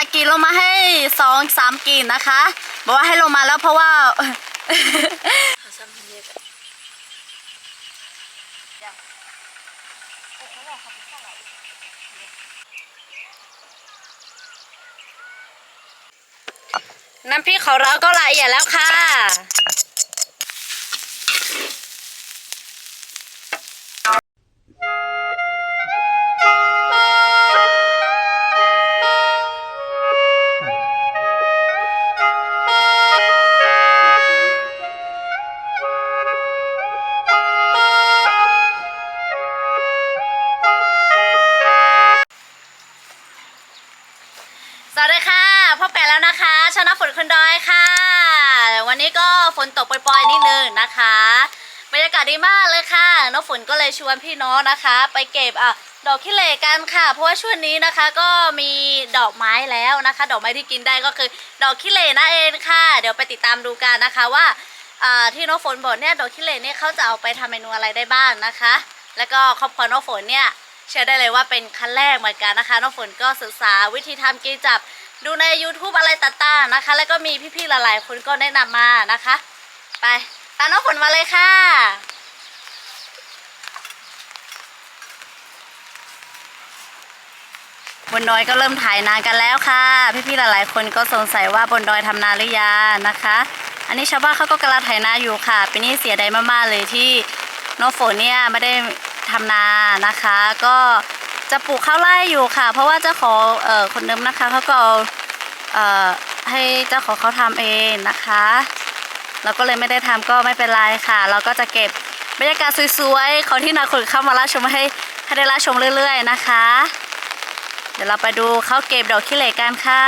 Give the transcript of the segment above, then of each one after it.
ากกีลงมาให้สองสามกีนะคะ บอกว่าให้ลงมาแล้วเพราะว่าน้ำพริกของเราก็ละเอียดแล้วค่ะ แล้วนะคะชนะฝนคนดอยค่ะ วันนี้ก็ฝนตกปล่อยๆนิดนึงนะคะบรรยากาศดีมากเลยค่ะน้องฝนก็เลยชวนพี่น้องนะคะ ไปเก็บอะดอกขี้เหร่กันค่ะ เพราะว่าช่วงนี้นะคะก็มีดอกไม้แล้วนะคะ ดอกไม้ที่กินได้ก็คือ ดอกขี้เหร่นั่นเองค่ะ เดี๋ยวไปติดตามดูกันนะคะว่าที่น้องฝนบอกเนี่ยดอกขี้เหร่เนี่ยเขาจะเอาไปทำเมนูอะไรได้บ้างนะคะ แล้วก็ครอบครัวน้องฝนเนี่ยเชื่อได้เลยว่าเป็นครั้งแรกเหมือนกันนะคะน้องฝนก็ศึกษาวิธีทำกีจับ ดูใน YouTube อะไรต่างๆนะคะ แล้วก็มีพี่ๆหลายๆคนก็แนะนำมานะคะ ไปตาน้องฝนมาเลยค่ะ บนดอยก็เริ่มถ่ายนากันแล้วค่ะ พี่ๆหลายๆ คนก็สงสัยว่าบนดอยทำนาหรือยังนะคะ อันนี้ชาวบ้านเขาก็กำลังถ่ายนาอยู่ค่ะปีนี้เสียดายมากๆเลยที่น้องฝนเนี่ยไม่ได้ทำนานะคะ ก็ จะปลูกข้าวไร่อยู่ค่ะ เพราะว่าเจ้าของเอ่อคนเดิมนะคะเขาก็เอาเอ่อให้เจ้าของเขาทำเองนะคะ เราก็เลยไม่ได้ทำก็ไม่เป็นไรค่ะ เราก็จะเก็บบรรยากาศสวยๆของที่นาคนเข้ามารับชมให้ให้ได้รับชมเรื่อยๆนะคะ เดี๋ยวเราไปดูเขาเก็บดอกขี้เหล็กกันค่ะ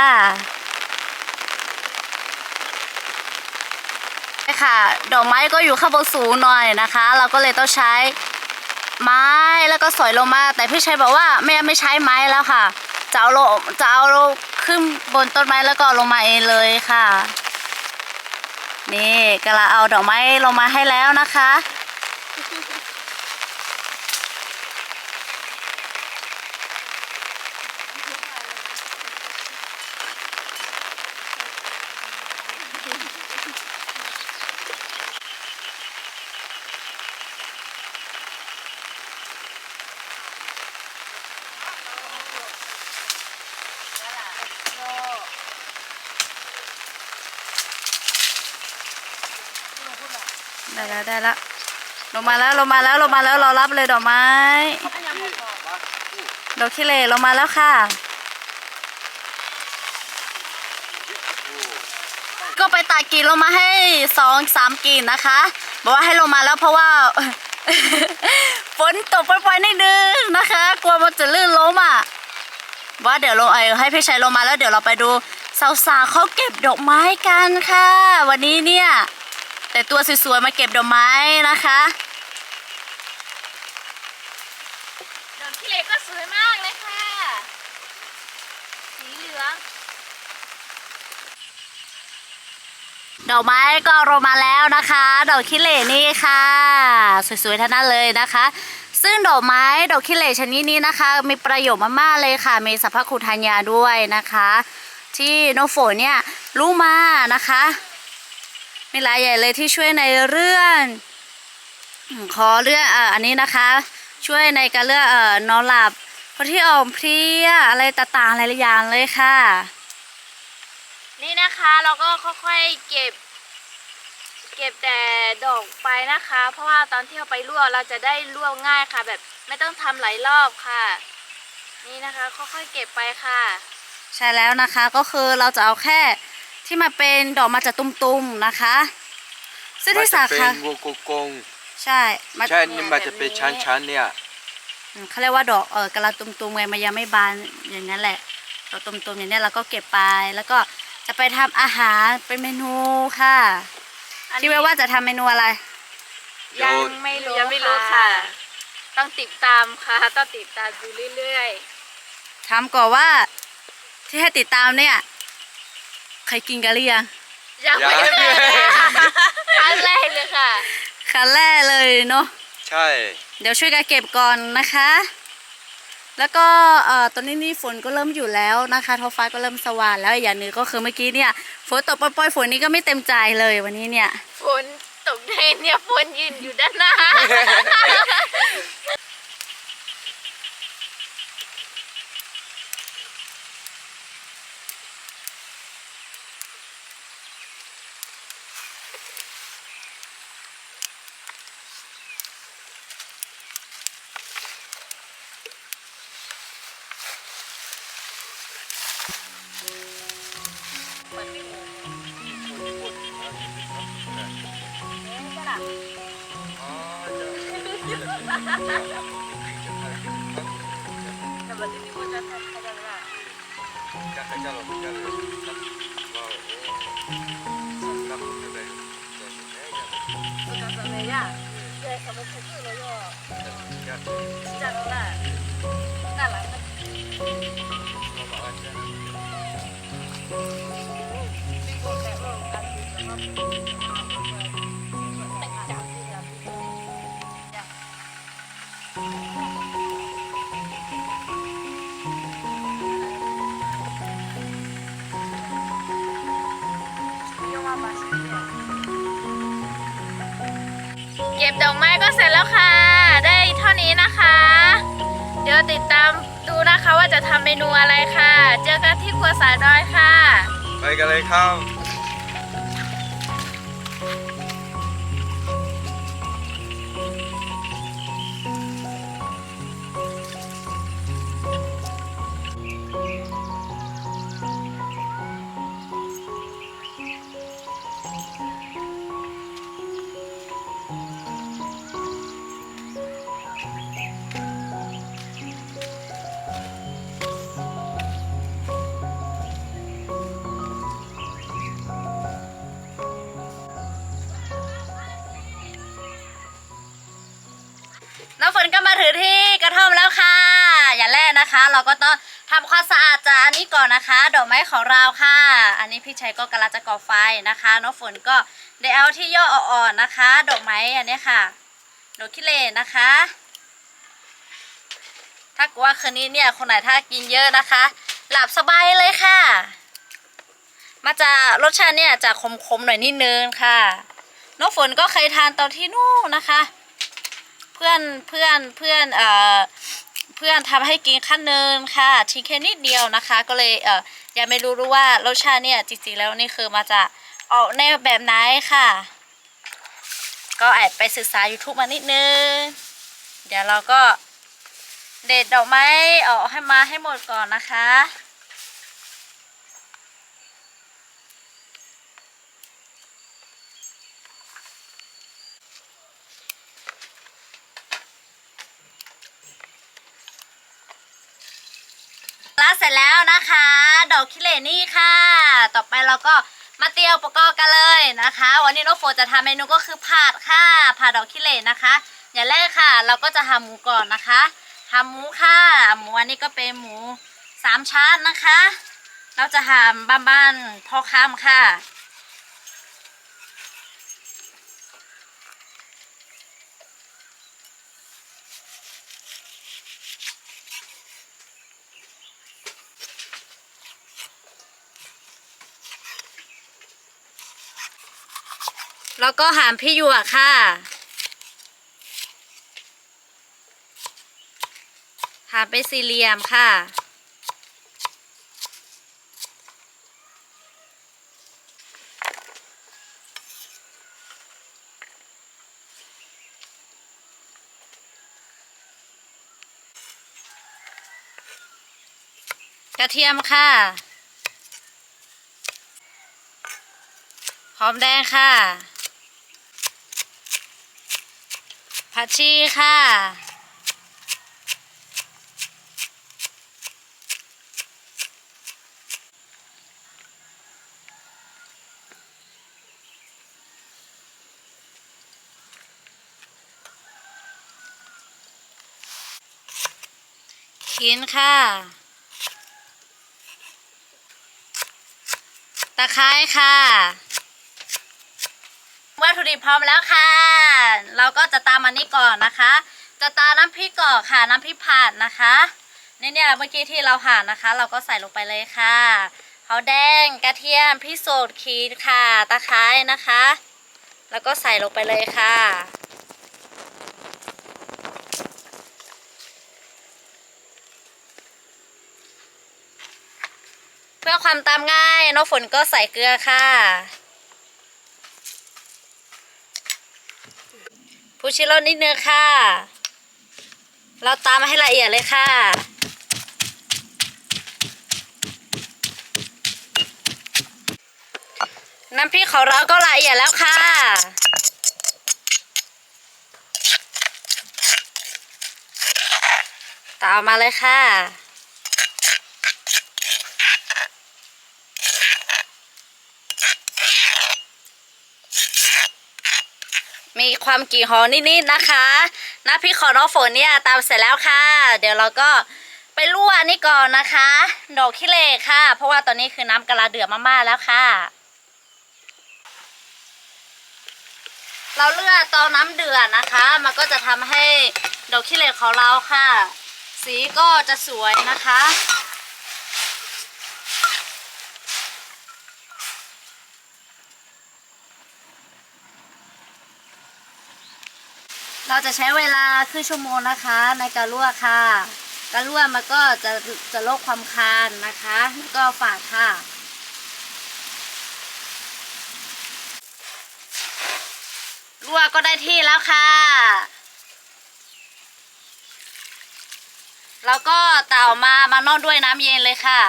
ค่ะ ดอกไม้ก็อยู่ข้างบนสูงหน่อยนะคะ เราก็เลยต้องใช้ ไม้แล้วก็สอยลงมา แต่พี่ชัยบอกว่าแม่ไม่ใช้ไม้แล้วค่ะจะเอาลงจะเอาลงขึ้นบนต้นไม้แล้วก็ลงมาเองเลยค่ะ นี่กะลังเอาดอกไม้ลงมาให้แล้วนะคะ ได้แล้วได้แล้วลงมาแล้วลงมาแล้วลงมาแล้วรอรับเลยดอกไม้ ดอกขี้เหร่ลงมาแล้วค่ะ ก็ไปตากกีลงมาให้สองสามกีนะคะ บอกว่าให้ลงมาแล้วเพราะว่าฝนตกปล่อยๆนิดนึงนะคะ กลัวมันจะลื่นล้มอะว่าเดี๋ยวลงเออให้พี่ชัยลงมาแล้วเดี๋ยวเราไปดูสาวๆเขาเก็บดอกไม้กันค่ะ วันนี้เนี่ย แต่ตัวสวยๆมาเก็บดอกไม้นะคะดอกขี้เหล็กก็สวยมากเลยค่ะ สีเหลือง ดอกไม้ก็ลงมาแล้วนะคะ ดอกขี้เหร่นี่ค่ะ สวยๆทั้งนั้นเลยนะคะ ซึ่งดอกไม้ดอกขี้เหร่ชนิดนี้นะคะ มีประโยชน์มากๆเลยค่ะ มีสรรพคุณทางยาด้วยนะคะ ที่น้องฝนเนี่ยรู้มานะคะ มีหลายใหญ่เลยที่ช่วยในเรื่องอืมขอเรื่องเอ่ออันนี้นะคะ ช่วยในการเรื่องเอ่อนอนหลับคนที่อ่อนเพลียอะไรต่างๆหลายๆอย่างเลยค่ะ นี่นะคะเราก็ค่อยๆเก็บ เก็บแต่ดอกไปนะคะ เพราะว่าตอนที่เราไปลวกเราจะได้ลวกง่ายค่ะ แบบไม่ต้องทำหลายรอบค่ะ นี่นะคะค่อยๆเก็บไปค่ะ ใช่แล้วนะคะก็คือเราจะเอาแค่ ที่มาเป็นดอกมาจากตุ้มๆนะคะซึ่งที่สามันจะเป็ขานวงกลมใช่มาๆใช่นี่มันจะเป็นชั้นๆเนี่ยอืมเขาเรียกว่าดอกเออกระลาตุ้มๆไงมันยังไม่บานอย่างนั้นแหละดอกตุ้มๆอย่างนี้เราก็เก็บไปแล้วก็จะไปทำอาหารเป็นเมนูค่ะอันนี้ที่ไว้ว่าจะทำเมนูอะไร ยังไม่รู้ยังไม่รู้ค่ะค่ะ ต้องติดตามค่ะต้องติดตามดูเรื่อยถามก่อนว่าที่ให้ติดตามเนี่ย ใครกินกันหรือยังๆยังไม่ยังเคยเลยค่ะครั้งแรกเลยค่ะ ครั้งแรกเลยเนาะใช่ เดี๋ยวช่วยกันเก็บก่อนนะคะ แล้วก็เอ่อตอนนี้นี่ฝนก็เริ่มอยู่แล้วนะคะท้องฟ้าก็เริ่มสว่างแล้วอีกอย่างหนึ่งก็คือเมื่อกี้เนี่ยฝนตกปล่อยๆฝนนี้ก็ไม่เต็มใจเลยวันนี้เนี่ย ฝนตกในเนี่ยฝนยืนอยู่ด้านหน้า เก็บดอกไม้ก็เสร็จแล้วค่ะ ได้เท่านี้นะคะ เดี๋ยวติดตามดูนะคะว่าจะทำเมนูอะไรค่ะ เจอกันที่ครัวสายดอยค่ะ ไปกันเลยครับ ถือที่กระท่อมแล้วค่ะ อย่างแรกนะคะ เราก็ต้องทำความสะอาดจากอันนี้ก่อนนะคะดอกไม้ของเราค่ะ อันนี้พี่ชัยก็กำลังจะก่อไฟนะคะ น้องฝนก็ได้เอาที่ย่ออ่อนๆนะคะ ดอกไม้อันนี้ค่ะดอกขี้เหร่นะคะ ถ้ากว่าคืนนี้เนี่ยคนไหนถ้ากินเยอะนะคะ หลับสบายเลยค่ะ มาจากรสชาติเนี่ยจะขมๆหน่อยนิดนึงค่ะ น้องฝนก็เคยทานตอนที่นู่นนะคะ เพื่อนเพื่อนเพื่อนเอ่อเพื่อนทำให้กินขั้นหนึ่งค่ะทิ้งแค่นิดเดียวนะคะ ก็เลยเอ่อยังไม่รู้รู้ว่ารสชาติเนี่ยจริงๆแล้วนี่คือมาจากออกแนวแบบไหนค่ะ ก็แอบไปศึกษา YouTube มานิดนึง เดี๋ยวเราก็เด็ดดอกไม้ออกให้มาให้หมดก่อนนะคะ สร็จแล้วนะคะ ดอกคิเลนี่ค่ะ ต่อไปเราก็มาเตรียมอุปกรณ์กันเลยนะคะ วันนี้น้องโฟจะทำเมนูก็คือผัดค่ะผัดดอกคิเลนนะคะ อย่างแรกค่ะ เราก็จะทำหมูก่อนนะคะทำหมูค่ะ หมูอันนี้ก็เป็นหมูสามชั้นนะคะ เราจะทำบ้านๆพอค่ำค่ะ แล้วก็หามพี่หยวกค่ะ หามเป็นสี่เหลี่ยมค่ะ กระเทียมค่ะหอมแดงค่ะ ผักชีค่ะ ขินค่ะ ตะไคร้ค่ะ ตถุดิบพร้อมแล้วค่ะ เราก็จะตามอันนี้ก่อนนะคะ จะตามน้ำพริกก่อนค่ะ น้ำพริกผัดนะคะนี่เนี่ยเมื่อกี้ที่เราหั่นนะคะ เราก็ใส่ลงไปเลยค่ะเขาแดงกระเทียมพริกสดขีดค่ะ ตะไคร้นะคะ แล้วก็ใส่ลงไปเลยค่ะเพื่อความตามง่ายน้องฝนก็ใส่เกลือค่ะ ผู้ชิโร่นิดนึงค่ะ เราตามมาให้ละเอียดเลยค่ะ น้ำพริกของเราก็ละเอียดแล้วค่ะตามมาเลยค่ะ มีความกลิ่นหอมนิดๆนะคะน้ำพริกของน้องฝนเนี่ยตามเสร็จแล้วค่ะ เดี๋ยวเราก็ไปลวกนนี้ก่อนนะคะดอกขี้เหร่ค่ะ เพราะว่าตอนนี้คือน้ำกระลาเดือดมากๆแล้วค่ะ เราเลือกตอนน้ำเดือดนะคะ มันก็จะทำให้ดอกขี้เหร่ของเราค่ะ สีก็จะสวยนะคะ เราจะใช้เวลาครึ่งชั่วโมงนะคะ ในการลวกค่ะ การลวกมันก็จะจะลดความคานนะคะแล้วก็ฝาดค่ะลวกก็ได้ที่แล้วค่ะ แล้วก็เต่ามา มามานอกด้วยน้ำเย็นเลยค่ะ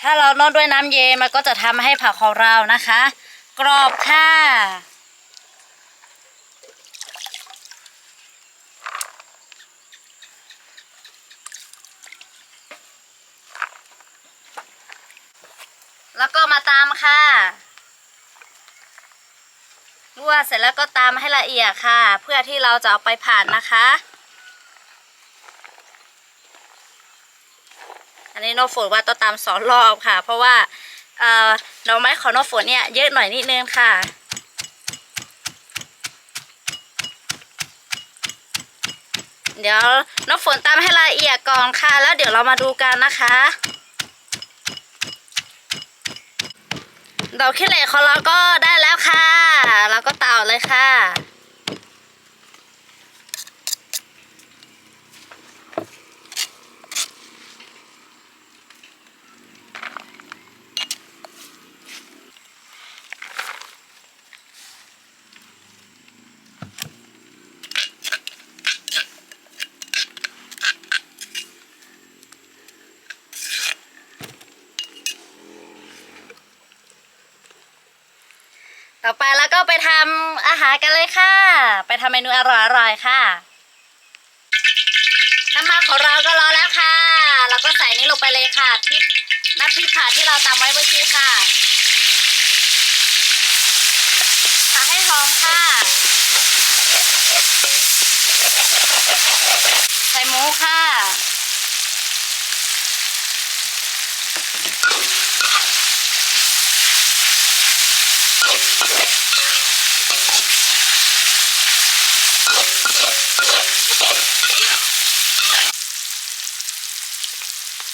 ถ้าเรานวดด้วยน้ำเย็นมันก็จะทำให้ผักของเรานะคะ กรอบค่ะแล้วก็มาตามค่ะลวกเสร็จแล้วก็ตามให้ละเอียดค่ะ เพื่อที่เราจะเอาไปผ่านนะคะ อันนี้โนฝนว่าต้องตามสอนรอบค่ะ เพราะว่าเอ่อหน่อไม้ของโนฝนเนี่ยเยอะหน่อยนิดนึงค่ะเดี๋ยวน้องฝนตามให้ละเอียดก่อนค่ะ แล้วเดี๋ยวเรามาดูกันนะคะดอกขี้เหร่ของเราก็ได้แล้วค่ะ เราก็เต่าเลยค่ะ ต่อไปแล้วก็ไปทำอาหารกันเลยค่ะ ไปทำเมนูอร่อยๆค่ะ น้ำมันของเราก็รอแล้วค่ะเราก็ใส่นี่ลงไปเลยค่ะพริกน้ำพริกผัดที่เราตำไว้เมื่อกี้ค่ะผัดให้หอมค่ะ ใส่หมูค่ะ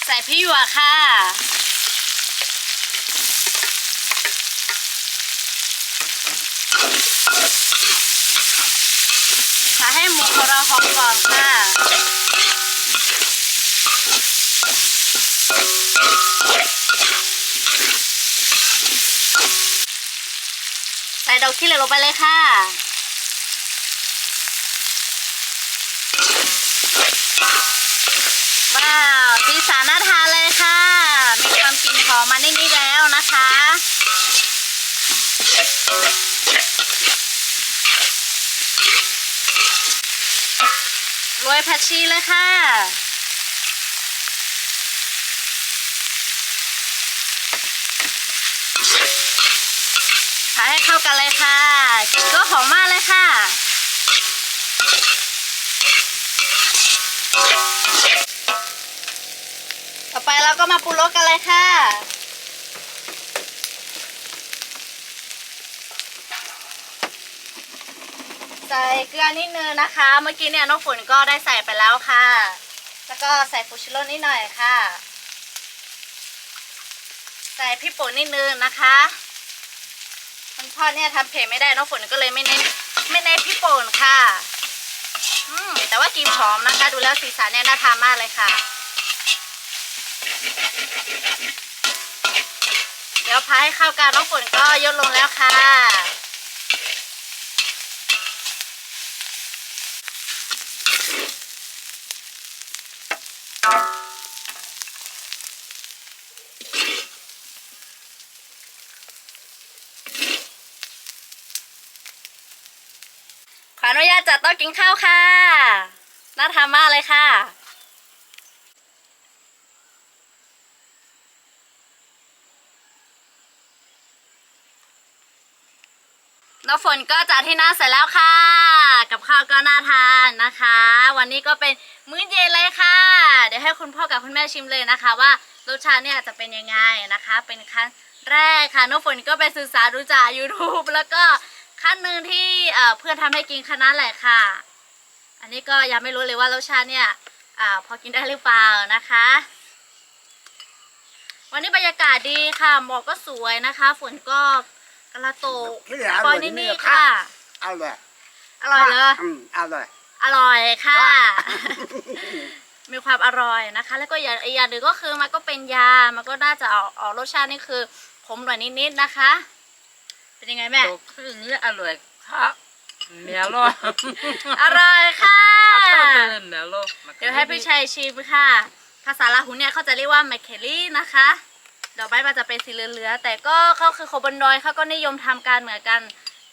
ใส่พริกหยวกค่ะ ใส่ให้หมูของเราหอมก่อนค่ะ ส่ดอกขี้เหร่ลงไปเลยค่ะ ว้าวสีสันน่าทานเลยค่ะ มีความกลิ่นหอมมานิดๆแล้วนะคะโรยผักชีเลยค่ะ ใเข้ากันเลยค่ะกลิ่นก็หอมมากเลยค่ะต่อไปเราก็มาปรุงรสกันเลยค่ะใส่เกลือนิดนึงนะคะ เมื่อกี้เนี่ยน้องฝนก็ได้ใส่ไปแล้วค่ะ แล้วก็ใส่ฟูชิโร่นิดหน่อยค่ะ ใส่พริกป่นนิดนึงนะคะ คุณพ่อเนี่ยทำเพลงไม่ได้น้องฝนก็เลยไม่เน้นไม่เน้นพริกป่นค่ะอืมแต่ว่ากินหอมนะคะ ดูแล้วสีสันเนี่ยน่าทานมากเลยค่ะ เดี๋ยวพาให้เข้ากันน้องฝนก็ยกลงแล้วค่ะ ขออ นุญาตจัดโต๊ะกินข้าวค่ะ น่าทานมากเลยค่ะ น้องฝนก็จัดที่หน้าเสร็จแล้วค่ะ กับข้าวก็น่าทานนะคะ วันนี้ก็เป็นมื้อเย็นเลยค่ะ เดี๋ยวให้คุณพ่อกับคุณแม่ชิมเลยนะคะ ว่ารสชาติเนี่ยจะเป็นยังไงนะคะ เป็นครั้งแรกค่ะน้ฝนก็ไปศึกษาดูจาก YouTube แล้วก็ ขั้นหนึ่งที่เอ่อเพื่อนทำให้กินคณะแหละค่ะ อันนี้ก็ยังไม่รู้เลยว่ารสชาติเนี่ยอาพอกินได้หรือเปล่านะคะ วันนี้บรรยากาศดีค่ะหมอกก็สวยนะคะฝนก็กระโตกไม่ได้อปร่ออยยนิดนี่ๆค่ะค่ะอร่อยอร่อยเลยอืมอร่อยอร่อยค่ะค่ะ มีความอร่อยนะคะ แล้วก็อย่างอีกอย่างหนึ่งก็คือมันก็เป็นยา มันก็น่าจะออกออกรสชาตินี่คือขมหน่อยนิดๆนะคะ เป็นยังไงแม่ดอกครึ่งนี่อร่อยค่ะเหนียวรออร่อยค่ะชอบเป็นเหนียวรอเดี๋ยวให้พี่ชัยชิมค่ะ ภาษาลาหูเนี่ยเขาจะเรียกว่าไมเคลลี่นะคะ ดอกไม้มันจะเป็นสีเหลืองๆแต่ก็เขาคือคนบนดอยเขาก็นิยมทำการเหมือนกัน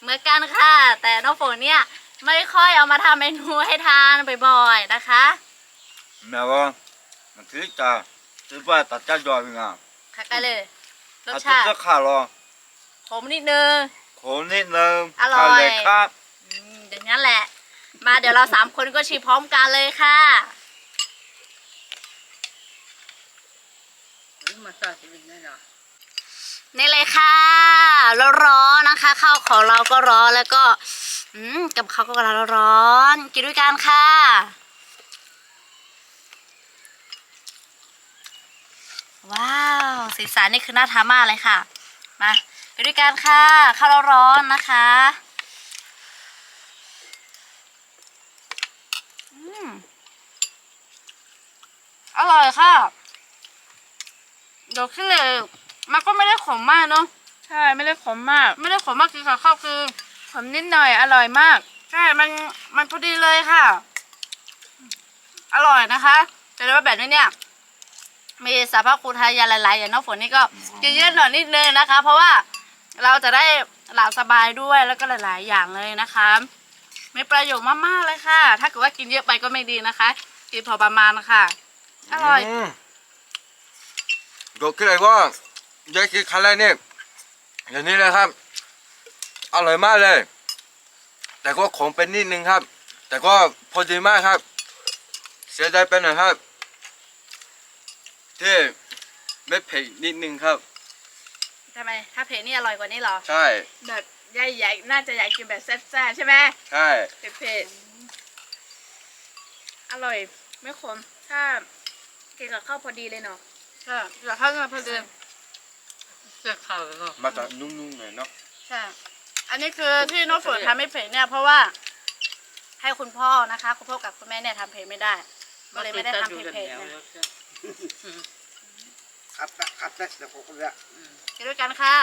เหมือนกันค่ะ แต่น้องฝนเนี่ยไม่ค่อยเอามาทำเมนูให้ทานบ่อยๆนะคะ แม่ว่ามันคือจะซื้อไปตัดจ้าจอยเป็นไงค่ะกันเลยรสถ้าชาติจะขาดรอข มนิดนึงโขนิดนึงอร่อยเาเลยครับ อืมอย่างนั้นแหละ มาเดี๋ยวเราสามคนก็ชิมพร้อมกันเลยค่ะมาซาสิบินแน่นอนนี่เลยค่ะแล้วร้อนนะคะข้าวของเราก็ร้อนแล้วก็ อืมกับข้าวก็กำลังร้อนกินด้วยกันค่ะ ว้าวสีสันนี่คือน่าทานมากเลยค่ะ มาไป ด้วยกันค่ะข้าวร้อนๆนะคะอืมอร่อยค่ะเดี๋ยวขึ้นเลยมันก็ไม่ได้ขมมากเนาะใช่ไม่ได้ขมมาก ไม่ได้ขมมากคือกับข้าวคือขมนิดหน่อยอร่อยมาก ใช่มันมันพอดีเลยค่ะ อร่อยนะคะแต่ว่าแบบนี้เนี่ยมีสรรพคุณทางยาหลายๆอย่างน้องฝนนี่ก็กินเยอะหน่อยนิดนึงนะคะ เพราะว่า เราจะได้หลับสบายด้วยแล้วก็หลาย ๆ อย่างเลยนะคะมีประโยชน์มาก ๆ เลยค่ะ ถ้าเกิดว่ากินเยอะไปก็ไม่ดีนะคะ กินพอประมาณค่ะอร่อยมดูคืออะไรว่าเด็กกินครั้งแรกนี่อย่างนี้เลยครับ อร่อยมากเลย แต่ก็ขมเป็นนิดนึงครับ แต่ก็พอดีมากครับ เสียดายไปหน่อยครับที่ไม่เผ็ดนิดนึงครับ ทำไม ถ้าเผ็ดนี่อร่อยกว่านี้เหรอ ใช่ แบบใหญ่ๆน่าจะอยากกินแบบแซ่บๆใช่ไหมใช่ เผ็ดๆอร่อยไม่ขม ถ้ากินกับข้าวพอดีเลยเนาะใช่เดี๋ยวถ้าเงินพอดีเสื้อขาวแล้วก็มาจากนุ่มๆหน่อยเนาะ ใช่ อันนี้คือที่น้องฝนทำไม่เผ็ดเนี่ยเพราะว่า ให้คุณพ่อนะคะ คุณพ่อกับคุณแม่เนี่ยทำเผ็ดไม่ได้ ก็เลยไม่ได้ทำเผ็ดๆนะ ขัดละขัดละเดี๋ยวผมก็จะกิ นด้วยกันค่ะ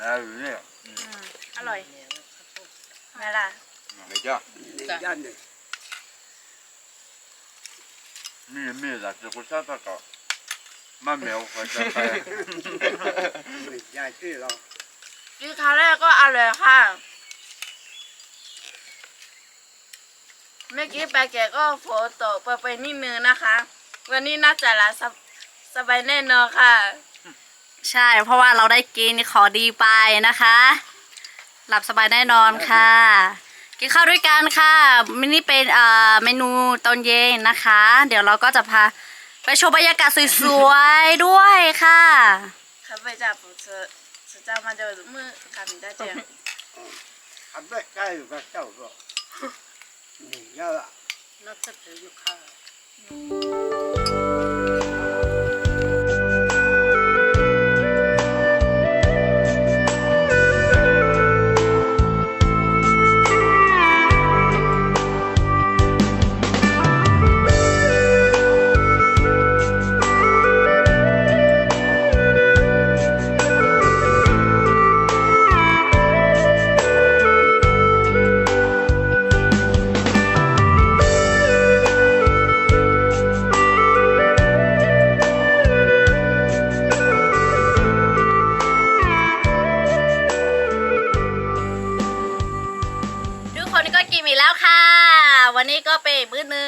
น่าอยู่เนี่ยอืมอืมอร่อยไงล่ะไม่จ้าในย่านหนึ่งมีมีแต่จะกุศลตะกะ มาเหมียวหัวใจไปไม่ใช่ที่เรากินครั้งแรกก็อร่อยค่ะ เมื่อกี้ไปแกะก็ฝนตกไปไปนิดนึงนะคะ วันนี้น่าจะหละสบสบายแน่นอนค่ะ ใช่ เพราะว่าเราได้กินของดีไปนะคะ หลับสบายแน่นอนค่ะ กินข้าวด้วยกันค่ะมินี่เป็นเอ่อเมนูตอนเย็นนะคะ เดี๋ยวเราก็จะพา ไปชมบรรยากาศสวยๆด้วยค่ะข้าไปจับผมจะจะจะมาเดินมือกันได้เจียงอันไม่ใกล้พระเจ้าก็หนึ่งเยอะนักเสพอยู่ค่ะ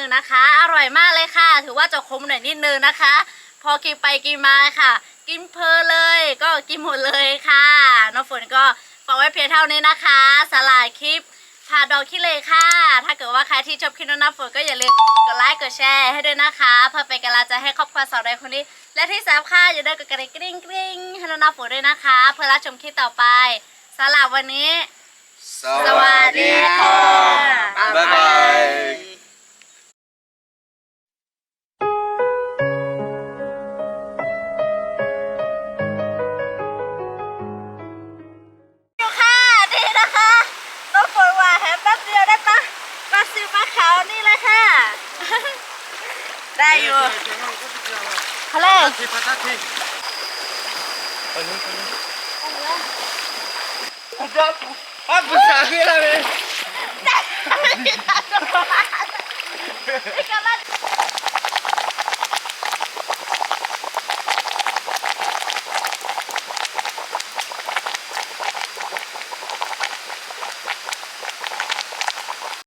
งนะคะ อร่อยมากเลยค่ะ ถือว่าจะคมหน่อยนิดนึงนะคะ พอกินไปกินมาค่ะ กินเพลินเลย ก็กินหมดเลยค่ะน้องฝนก็ฝากไว้เพียงเท่านี้นะคะสลายคลิปพาดอกขี้เลยค่ะ ถ้าเกิดว่าใครที่ชอบคลิปน้องน้ำฝนก็อย่าลืมกดไลค์กดแชร์ให้ด้วยนะคะ เพื่อเป็นกำลังใจให้ครอบครัวสาวใดคนนี้ และที่สำคัญอย่าลืมกดกระดิ่งกริ๊งกริ๊งให้น้องน้ำฝนด้วยนะคะ เพื่อรับชมคลิปต่อไปสำหรับวันนี้ สวัสดีค่ะ บ๊ายบายอยู่ 去。啊，你们。我不要走，啊，不了没？了。